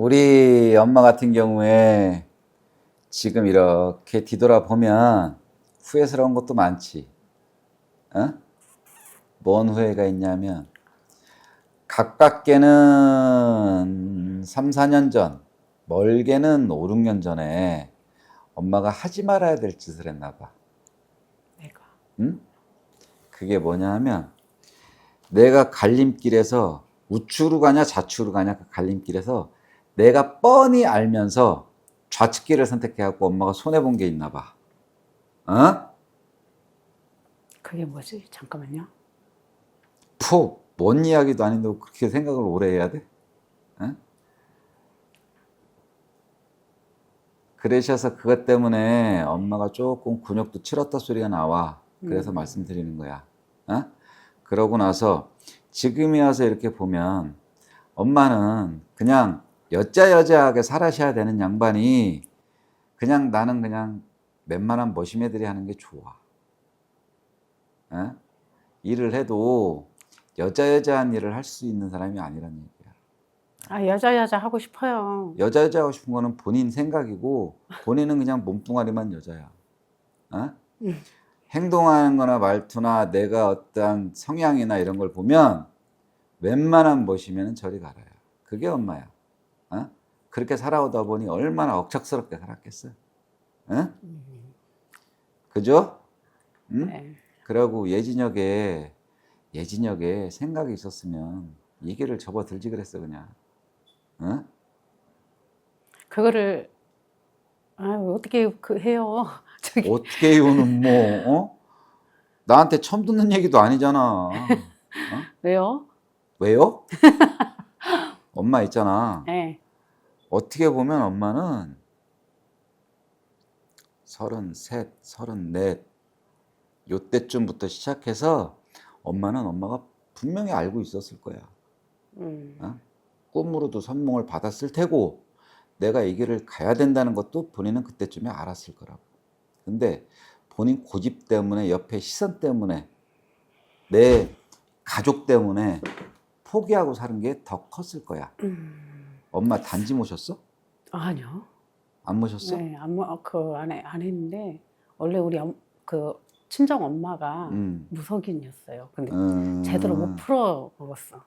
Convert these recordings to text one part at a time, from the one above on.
우리 엄마 같은 경우에 지금 이렇게 뒤돌아보면 후회스러운 것도 많지. 어? 뭔 후회가 있냐면, 가깝게는 3, 4년 전, 멀게는 5, 6년 전에 엄마가 하지 말아야 될 짓을 했나 봐. 내가. 응? 그게 뭐냐 하면 내가 갈림길에서 우측으로 가냐 좌측으로 가냐 그 갈림길에서 내가 뻔히 알면서 좌측길을 선택해갖고 엄마가 손해본 게 있나 봐. 어? 그게 뭐지? 잠깐만요. 푸, 뭔 이야기도 아닌데 그렇게 생각을 오래 해야 돼? 어? 그러셔서 그것 때문에 엄마가 조금 근육도 치렀다 소리가 나와. 그래서 음. 말씀드리는 거야. 어? 그러고 나서 지금이 와서 이렇게 보면 엄마는 그냥 여자여자하게 살아셔야 되는 양반이 그냥 나는 그냥 웬만한 머시매들이 하는 게 좋아. 어? 일을 해도 여자여자한 일을 할 수 있는 사람이 아니란 얘기야. 아 여자 여자 하고 싶어요. 여자여자 하고 싶은 거는 본인 생각이고 본인은 그냥 몸뚱아리만 여자야. 어? 음. 행동하는 거나 말투나 내가 어떠한 성향이나 이런 걸 보면 웬만한 멋이면 저리 가라야. 그게 엄마야. 어? 그렇게 살아오다 보니 얼마나 억척스럽게 살았겠어. 어? 음, 그죠? 응? 네. 그러고 예진혁에 예진혁에 생각이 있었으면 이 길을 접어들지 그랬어 그냥. 어? 그거를 아 어떻게 그 해요? 저기 어떻게 이거는 뭐 어? 나한테 처음 듣는 얘기도 아니잖아. 어? 왜요? 왜요? 엄마 있잖아. 네. 어떻게 보면 엄마는 서른셋, 서른넷 요때쯤부터 시작해서 엄마는 엄마가 분명히 알고 있었을 거야. 음. 어? 꿈으로도 선몽을 받았을 테고 내가 이 길을 가야 된다는 것도 본인은 그때쯤에 알았을 거라고. 근데 본인 고집 때문에 옆에 시선 때문에 내 가족 때문에 포기하고 사는 게 더 컸을 거야. 음. 엄마 단지 모셨어? 아니요. 안 모셨어? 네, 아무 그안 안 했는데 원래 우리 엄, 그 친정 엄마가 음. 무속인이었어요. 근데 음. 제대로 못 풀어 먹었어.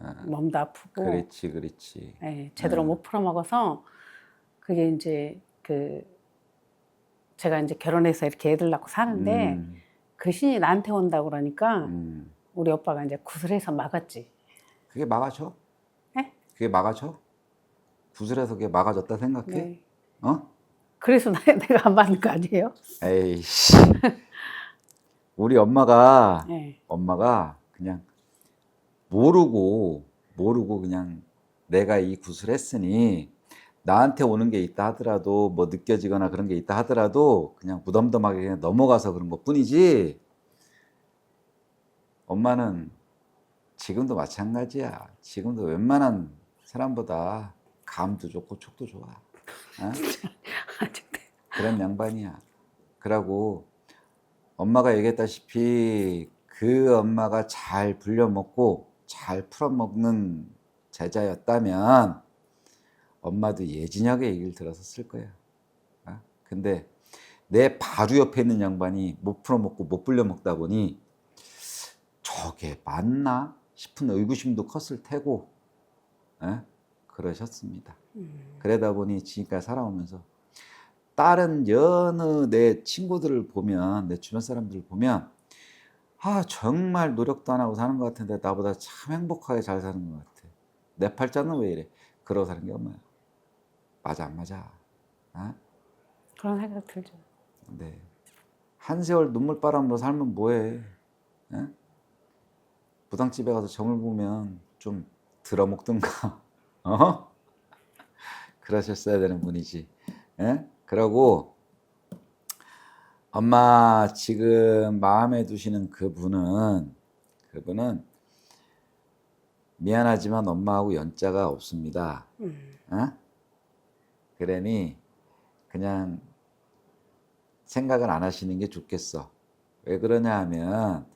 아, 몸도 아프고. 그렇지, 그렇지. 네, 제대로 음. 못 풀어 먹어서 그게 이제 그 제가 이제 결혼해서 이렇게 애들 낳고 사는데 음, 그 신이 나한테 온다 그러니까 음. 우리 오빠가 이제 구슬해서 막았지. 그게 막아줘? 네? 그게 막아줘? 구슬해서 그게 막아줬다 생각해? 네. 어? 그래서 나- 내가 안 받는 거 아니에요? 에이씨. 우리 엄마가 네. 엄마가 그냥 모르고 모르고 그냥 내가 이 구슬 했으니 나한테 오는 게 있다 하더라도 뭐 느껴지거나 그런 게 있다 하더라도 그냥 무덤덤하게 그냥 넘어가서 그런 것 뿐이지 엄마는 지금도 마찬가지야 지금도 웬만한 사람보다 감도 좋고 촉도 좋아 어? 아, 그런 양반이야. 그러고 엄마가 얘기했다시피 그 엄마가 잘 불려먹고 잘 풀어먹는 제자였다면 엄마도 예진하게 얘기를 들었었을 거야. 어? 근데 내 바로 옆에 있는 양반이 못 풀어먹고 못 불려먹다 보니 저게 맞나 싶은 의구심도 컸을 테고 어? 그러셨습니다. 음, 그러다 보니 지금까지 살아오면서 다른 여느 내 친구들을 보면 내 주변 사람들을 보면 아 정말 노력도 안 하고 사는 것 같은데 나보다 참 행복하게 잘 사는 것 같아 내 팔자는 왜 이래 그러고 사는 게 엄마야 맞아 안 맞아 아? 그런 생각 들죠. 네. 한 세월 눈물바람으로 살면 뭐해 에? 부당집에 가서 점을 보면 좀 들어먹든가 어? 그러셨어야 되는 분이지 예? 그러고 엄마 지금 마음에 두시는 그분은 그분은 미안하지만 엄마하고 연자가 없습니다 음, 어? 그러니 그냥 생각을 안 하시는 게 좋겠어. 왜 그러냐 하면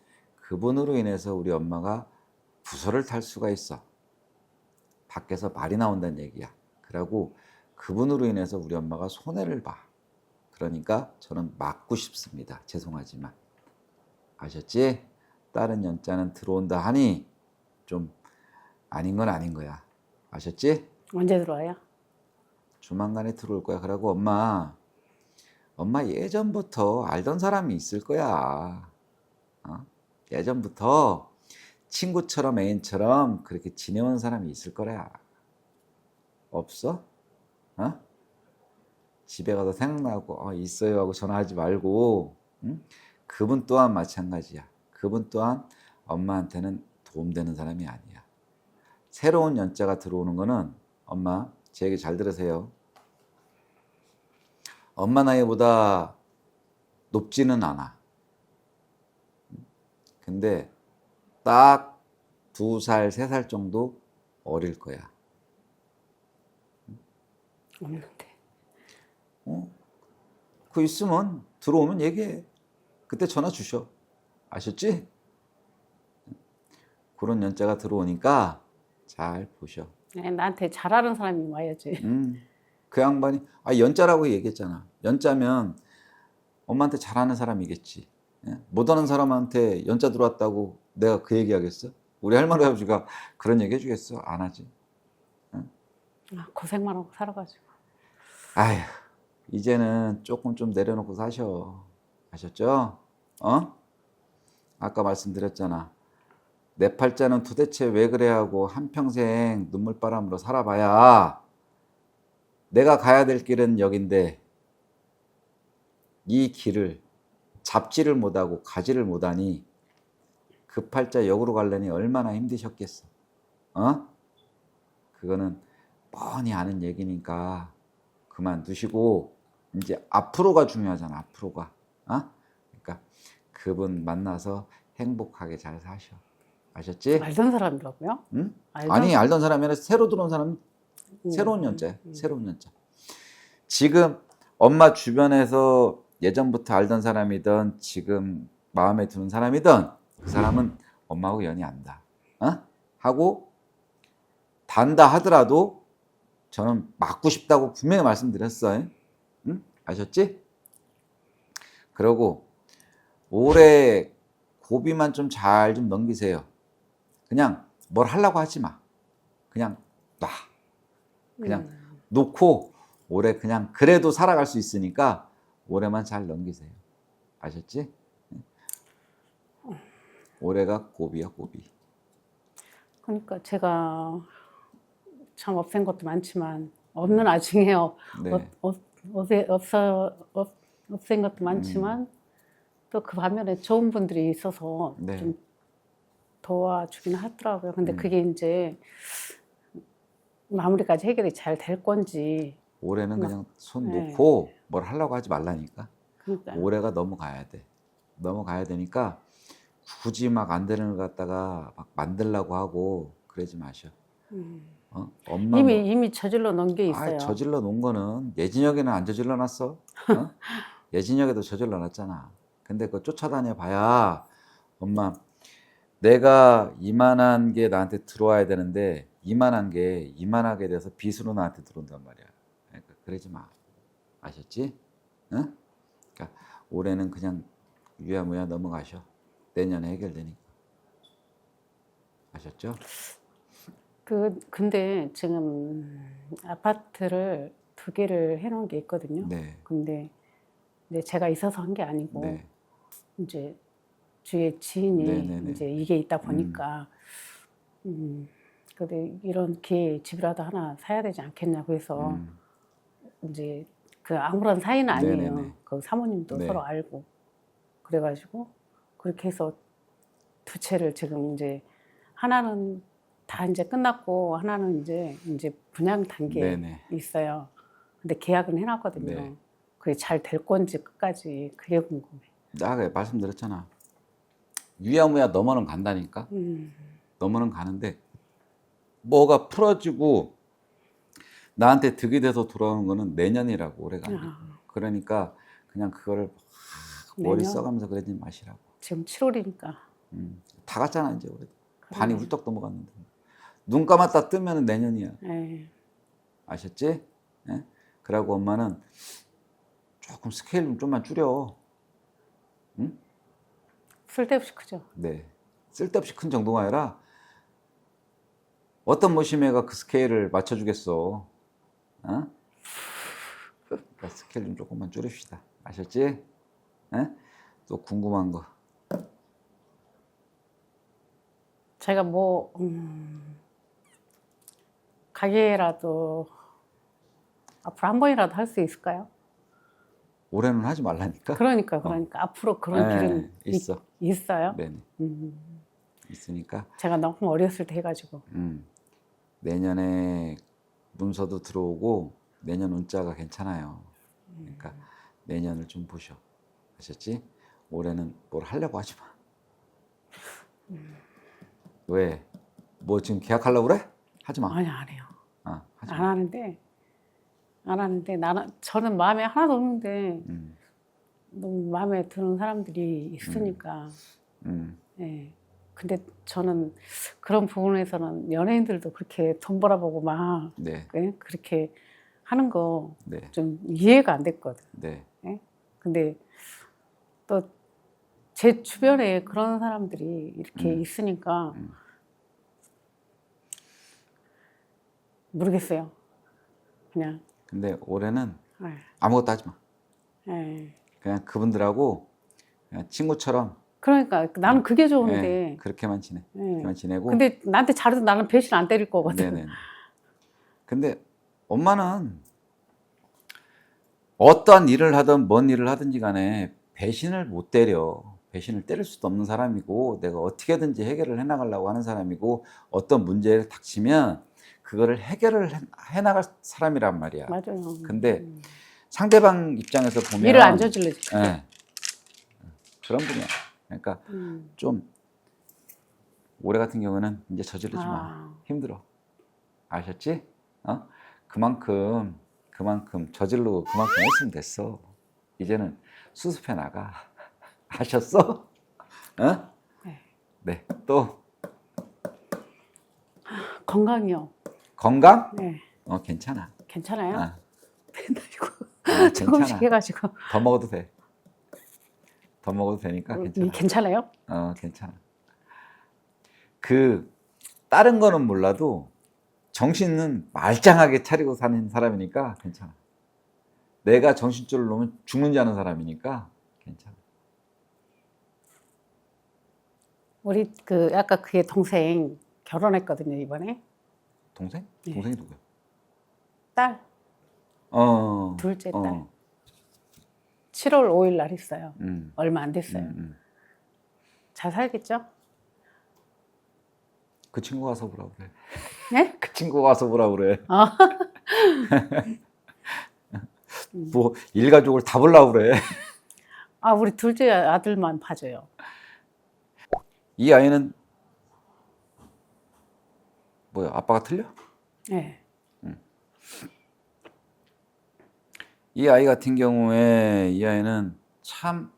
그분으로 인해서 우리 엄마가 부서를 탈 수가 있어. 밖에서 말이 나온다는 얘기야. 그러고 그분으로 인해서 우리 엄마가 손해를 봐. 그러니까 저는 막고 싶습니다. 죄송하지만. 아셨지? 다른 연자는 들어온다 하니 좀 아닌 건 아닌 거야. 아셨지? 언제 들어와요? 조만간에 들어올 거야. 그러고 엄마, 엄마 예전부터 알던 사람이 있을 거야. 어? 예전부터 친구처럼 애인처럼 그렇게 지내온 사람이 있을 거야. 없어? 어? 집에 가서 생각나고 어, 있어요 하고 전화하지 말고 응? 그분 또한 마찬가지야. 그분 또한 엄마한테는 도움되는 사람이 아니야. 새로운 연자가 들어오는 거는 엄마 제 얘기 잘 들으세요. 엄마 나이보다 높지는 않아. 근데 딱 두 살, 세 살 정도 어릴 거야. 없는데. 어? 그 있으면 들어오면 얘기해. 그때 전화 주셔. 아셨지? 그런 연자가 들어오니까 잘 보셔. 네, 나한테 잘하는 사람이 와야지. 음, 그 양반이 아 연자라고 얘기했잖아. 연자면 엄마한테 잘하는 사람이겠지. 예? 못하는 사람한테 연자 들어왔다고 내가 그 얘기하겠어? 우리 할머니 아버지가 그런 얘기 해주겠어? 안 하지. 아, 고생만 하고 살아가지고. 아휴, 이제는 조금 좀 내려놓고 사셔. 아셨죠? 어? 아까 말씀드렸잖아. 내 팔자는 도대체 왜 그래 하고 한평생 눈물바람으로 살아봐야 내가 가야 될 길은 여긴데 이 길을 잡지를 못하고 가지를 못하니 그 팔자 역으로 가려니 얼마나 힘드셨겠어. 어? 그거는 뻔히 아는 얘기니까 그만두시고 이제 앞으로가 중요하잖아. 앞으로가. 어? 그러니까 그분 만나서 행복하게 잘 사셔. 아셨지? 알던 사람이라고요? 응? 알던 아니 알던 사람이 아니라 새로 들어온 사람 음, 새로운 연자야. 음. 새로운 연자. 지금 엄마 주변에서 예전부터 알던 사람이든 지금 마음에 드는 사람이든 그 사람은 엄마하고 연이 안다. 어? 하고 단다 하더라도 저는 맞고 싶다고 분명히 말씀드렸어요. 응? 아셨지? 그러고 올해 고비만 좀 잘좀 넘기세요. 그냥 뭘 하려고 하지 마. 그냥 놔. 그냥 음. 놓고 올해 그냥 그래도 살아갈 수 있으니까 올해만 잘 넘기세요. 아셨지? 올해가 고비야 고비. 그러니까 제가 참 없앤 것도 많지만 없는 와중에요. 네. 없, 없, 없애, 없어, 없, 없앤 것도 많지만 또그 반면에 좋은 분들이 있어서 네. 좀 도와주긴 하더라고요. 근데 음. 그게 이제 마무리까지 해결이 잘 될 건지 올해는 그냥 손 네. 놓고 뭘 하려고 하지 말라니까. 그러니까 올해가 넘어가야 돼. 넘어가야 되니까 굳이 막 안 되는 걸 갖다가 막 만들려고 하고 그러지 마셔. 음. 어? 엄마 이미 뭐- 이미 저질러 놓은 게 있어요. 아, 저질러 놓은 거는 예진혁에는 안 저질러 놨어. 어? 예진혁에도 저질러 놨잖아. 근데 그거 쫓아다녀 봐야 엄마 내가 이만한 게 나한테 들어와야 되는데 이만한 게 이만하게 돼서 빚으로 나한테 들어온단 말이야. 그러니까 그러지 마. 아셨지? 응? 그러니까 올해는 그냥 유야무야 넘어가셔. 내년에 해결되니까. 아셨죠? 그 근데 지금 아파트를 두 개를 해놓은 게 있거든요. 네. 근데 근데 제가 있어서 한 게 아니고 네. 이제 주위에 지인이 네네네. 이제 이게 있다 보니까 음, 근데 이런 기회에 집이라도 하나 사야 되지 않겠냐고 해서 음, 이제 그 아무런 사이는 아니에요. 네네네. 그 사모님도 네. 서로 알고 그래가지고 그렇게 해서 두 채를 지금 이제 하나는 다 이제 끝났고 하나는 이제 이제 분양 단계에 네네. 있어요. 근데 계약은 해놨거든요. 네. 그게 잘 될 건지 끝까지 그게 궁금해. 내가 말씀드렸잖아. 유야무야 넘어는 간다니까. 음, 넘어는 가는데 뭐가 풀어지고 나한테 득이 돼서 돌아오는 거는 내년이라고 올해가 아니고. 아, 그러니까 그냥 그거를 막 머리? 써가면서 그러지 마시라고. 지금 7월이니까 음. 다 갔잖아 이제 올해. 반이 훌떡 넘어갔는데. 눈 감았다 뜨면 내년이야. 예. 아셨지? 예? 그러고 엄마는 조금 스케일 좀 좀만 줄여. 쓸데없이 크죠. 네. 쓸데없이 큰 정도가 아니라 어떤 모심애가 그 스케일을 맞춰주겠어. 어? 그러니까 스케일 좀 조금만 줄입시다. 아셨지? 예? 또 궁금한 거. 제가 뭐 음, 가게라도 앞으로 한 번이라도 할 수 있을까요? 올해는 하지 말라니까. 그러니까 그러니까 앞으로 그런 네, 길은 있어. 있, 어요 네네. 음, 있으니까 제가 너무 어렸을 때 해가지고 음, 내년에 문서도 들어오고 내년 운자가 괜찮아요. 그러니까 내년을 좀 보셔. 아셨지? 올해는 뭘 하려고 하지 마. 왜? 뭐 지금 계약하려고 그래? 하지 마. 아니 안 해요. 아, 하지 안 마. 하는데 안 하는데 나는 저는 마음에 하나도 없는데 음, 너무 마음에 드는 사람들이 있으니까 음, 예. 근데 저는 그런 부분에서는 연예인들도 그렇게 돈 벌어보고 막 네, 예? 그렇게 하는 거좀 네, 이해가 안 됐거든. 네, 근데 또 제 주변에 그런 사람들이 이렇게 음. 있으니까 음. 모르겠어요. 그냥 근데 올해는 예. 아무것도 하지 마. 예. 그냥 그분들하고 그냥 친구처럼 그러니까 나는 그게 예, 좋은데. 그렇게만 지내. 예. 그렇게만 지내고. 근데 나한테 잘해도 나는 배신 안 때릴 거거든. 네네. 근데 엄마는 어떠한 일을 하든 뭔 일을 하든지 간에 배신을 못 때려. 배신을 때릴 수도 없는 사람이고 내가 어떻게든지 해결을 해나가려고 하는 사람이고 어떤 문제를 닥치면 그거를 해결을 해- 해나갈 사람이란 말이야. 맞아요. 근데 음. 상대방 입장에서 보면 일을 안 저질러지. 예. 그런 분이야. 그러니까 음. 좀 올해 같은 경우는 이제 저지르지 마. 아. 힘들어. 아셨지? 어? 그만큼 그만큼 저질러 그만큼 했으면 됐어. 이제는 수습해 나가. 아셨어? 어? 네. 네. 또 건강이요. 건강? 네. 어 괜찮아. 괜찮아요? 아, 맨날 이거 아, 조금씩 괜찮아. 해가지고 더 먹어도 돼. 더 먹어도 되니까 이 괜찮아. 괜찮아요? 어, 괜찮아. 그 다른 거는 몰라도 정신은 말짱하게 차리고 사는 사람이니까 괜찮아. 내가 정신줄을 놓으면 죽는 지 않은 사람이니까 괜찮아. 우리 그 아까 그의 동생 결혼했거든요 이번에 동생? 네. 동생이 누구야? 딸 어. 둘째 딸 어. 7월 5일 날 했어요. 음. 얼마 안 됐어요. 음, 음. 잘 살겠죠? 그 친구 가서 보라 그래. 네? 그 친구 가서 보라 그래. 아. 뭐 일가족을 다 보려고 그래. 아 우리 둘째 아들만 봐줘요. 이 아이는 뭐야? 아빠가 틀려? 네. 이 아이 같은 경우에 이 아이는 참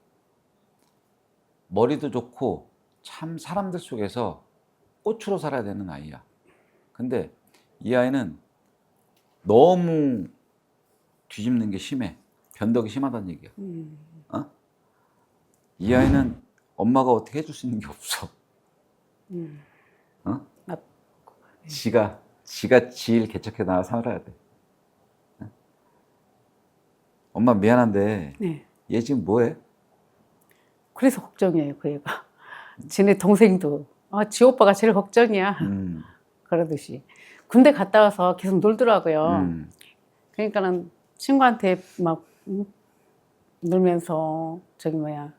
머리도 좋고 참 사람들 속에서 꽃으로 살아야 되는 아이야. 근데 이 아이는 너무 뒤집는 게 심해. 변덕이 심하다는 얘기야. 음. 이 아이는 엄마가 어떻게 해줄 수 있는 게 없어. 음. 어? 나- 지가 지가 지일 개척해 나가 살아야 돼. 어? 엄마 미안한데 네. 얘 지금 뭐해? 그래서 걱정이에요 그 애가. 지네 동생도 아, 지 오빠가 제일 걱정이야. 음, 그러듯이 군대 갔다 와서 계속 놀더라고요. 음. 그러니까는 친구한테 막 음, 놀면서 저기 뭐야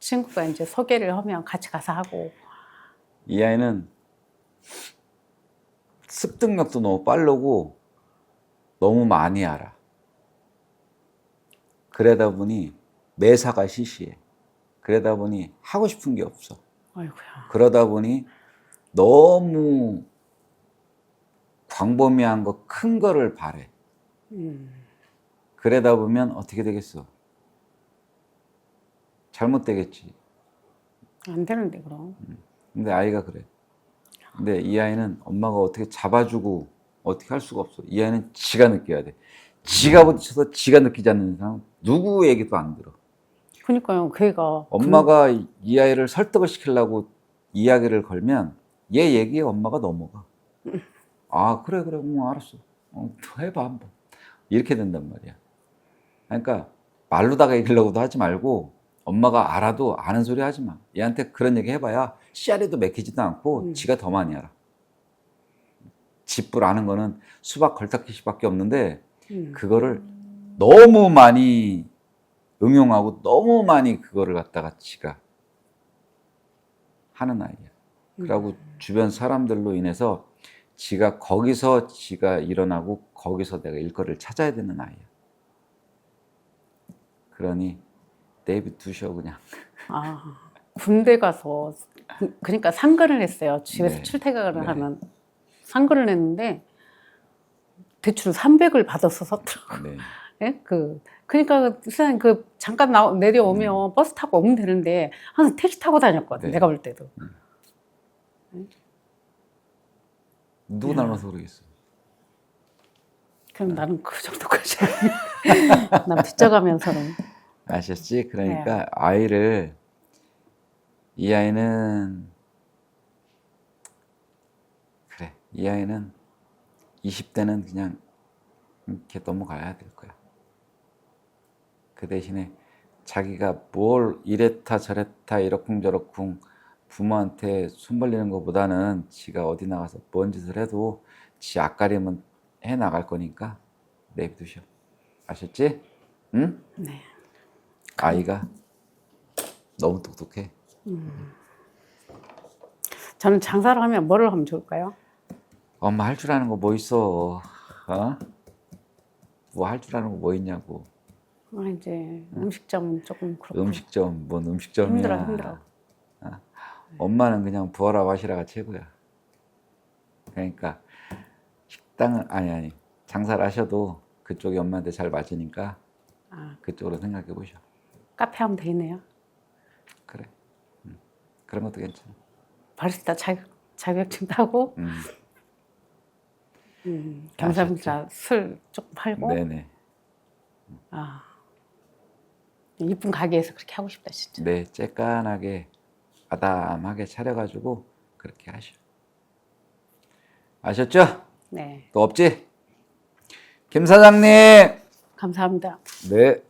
친구가 이제 소개를 하면 같이 가서 하고 이 아이는 습득력도 너무 빠르고 너무 많이 알아. 그러다 보니 매사가 시시해. 그러다 보니 하고 싶은 게 없어. 아이고야. 그러다 보니 너무 광범위한 거, 큰 거를 바래. 음. 그러다 보면 어떻게 되겠어? 잘못되겠지. 안 되는데 그럼. 근데 아이가 그래. 근데 이 아이는 엄마가 어떻게 잡아주고 어떻게 할 수가 없어. 이 아이는 지가 느껴야 돼. 지가 부딪혀서 지가 느끼지 않는 이상 누구 얘기도 안 들어. 그러니까요. 걔가 엄마가 이- 이 아이를 설득을 시키려고 이야기를 걸면 얘 얘기에 엄마가 넘어가. 아 그래 그래 응 알았어. 어, 또 해봐 한번. 이렇게 된단 말이야. 그러니까 말로다가 얘기하려고도 하지 말고 엄마가 알아도 아는 소리 하지 마. 얘한테 그런 얘기 해봐야 씨알에도 맥히지도 않고 음. 지가 더 많이 알아. 집불 아는 거는 수박 걸타키시밖에 없는데 음. 그거를 너무 많이 응용하고 너무 많이 그거를 갖다가 지가 하는 아이야. 그리고 주변 사람들로 인해서 지가 거기서 지가 일어나고 거기서 내가 일거리를 찾아야 되는 아이야. 그러니 데이비 두셔 그냥. 아, 군대 가서 그- 그러니까 상근을 했어요. 집에서 네. 출퇴근을 네. 하는 상근을 했는데 대출 300을 받아서 썼더라고. 네. 예? 그 그러니까 선생님 그 잠깐 나 내려오면 버스 타고 오면 되는데 항상 택시 타고 다녔거든. 네. 내가 볼 때도. 누구 닮아서 그러겠어. 그럼 나는 그 정도까지. 난 빚져가면서는 아셨지? 그러니까 네. 아이를 이 아이는 그래 이 아이는 20대는 그냥 이렇게 넘어가야 될 거야. 그 대신에 자기가 뭘 이랬다 저랬다 이러쿵저러쿵 부모한테 손 벌리는 것보다는 지가 어디 나가서 뭔 짓을 해도 지 앞가림은 해 나갈 거니까 내비두셔. 아셨지? 응? 네. 아이가 너무 똑똑해. 저는 장사를 하면 뭐를 하면 좋을까요? 엄마 할 줄 아는 거 뭐 있어? 어? 뭐 할 줄 아는 거 뭐 있냐고. 아, 이제 음식점은 조금 그렇고 음식점 뭔 음식점이야. 힘들어 힘들어. 엄마는 그냥 부어라 마시라가 최고야. 그러니까 식당은 아니 아니 장사를 하셔도 그쪽이 엄마한테 잘 맞으니까 아, 그쪽으로 생각해 보셔. 카페 하면 되겠네요. 그래. 음. 그런 것도 괜찮아. 바리스타 자격, 자격증 따고 음. 음, 경상자 술 조금 팔고 네네. 아 이쁜 가게에서 그렇게 하고 싶다 진짜. 네, 쬐깐하게 아담하게 차려가지고 그렇게 하셔. 아셨죠? 네 또 없지? 김 사장님. 감사합니다. 네.